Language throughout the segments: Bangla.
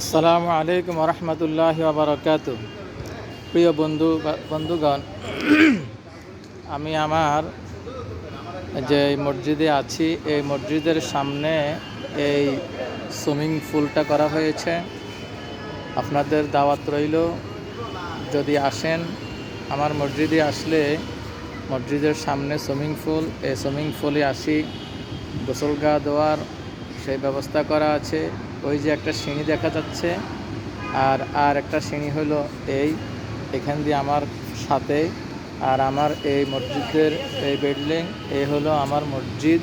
আসসালামু আলাইকুম রহমতুল্লাহ বারকাত প্রিয় বন্ধু বন্ধুগণ, আমি আমার যে মসজিদে আছি, এই মসজিদের সামনে এই সুইমিং পুলটা করা হয়েছে। আপনাদের দাওয়াত রইল, যদি আসেন, আমার মসজিদে আসলে মসজিদের সামনে সুইমিং পুল, এই সুইমিং পুলে আসি। গোসল গা দেওয়ার সেই ব্যবস্থা করা আছে। ওই যে একটা সিঁড়ি দেখা যাচ্ছে, আর আর একটা সিঁড়ি হলো এই, এখান দিয়ে আমার সাথে, আর আমার এই মসজিদের এই বিল্ডিং এই হলো আমার মসজিদ,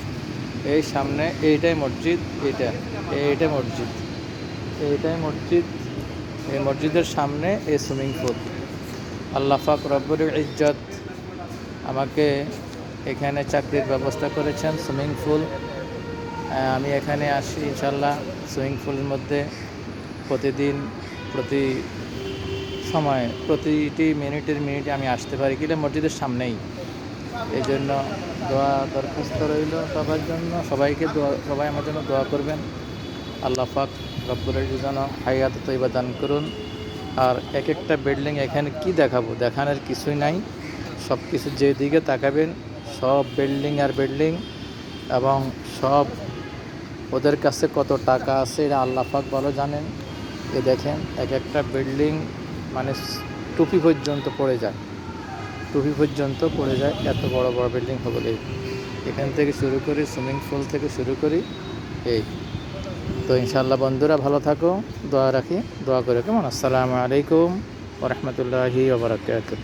এই সামনে এইটাই মসজিদ এইটা এইটাই মসজিদ এইটাই মসজিদ, এই মসজিদের সামনে এই সুইমিং পুল আল্লাহ পাক রব্বুল ইজ্জত আমাকে এখানে চাকরির ব্যবস্থা করেছেন সুইমিং পুল আমি এখানে আসি, ইনশাল্লাহ সুইমিং পুলের মধ্যে প্রতিদিন, প্রতি সময়, প্রতিটি মিনিটের মিনিটে আমি আসতে পারি কিনা মসজিদের সামনেই। এই জন্য দোয়া দরখাস্ত রইল সবার জন্য। সবাইকে দোয়া, সবাই আমার জন্য দোয়া করবেন। আল্লাহ পাক রব্বুল যেন হায়াত তৈবা দান করুন। আর এক একটা বিল্ডিং এখানে কি দেখাবো? দেখানোর কিছুই নাই। সব কিছু যেদিকে তাকাবেন, সব বিল্ডিং আর বিল্ডিং এবং সব ওদের কাছে কত টাকা আছে এটা আল্লাপাক ভালো জানেন। এ দেখেন, এক একটা বিল্ডিং মানে টুপি পর্যন্ত পড়ে যায়। টুপি পর্যন্ত পড়ে যায়, এত বড় বড় বিল্ডিং হলে এখান থেকে শুরু করি, সুইমিং পুল থেকে শুরু করি, এই। তো ইনশাল্লাহ বন্ধুরা ভালো থাকো, দোয়া রাখি, দোয়া করে কেমন? আসসালামু আলাইকুম ওরহমতুল্লাহি ওবরাকাতুহ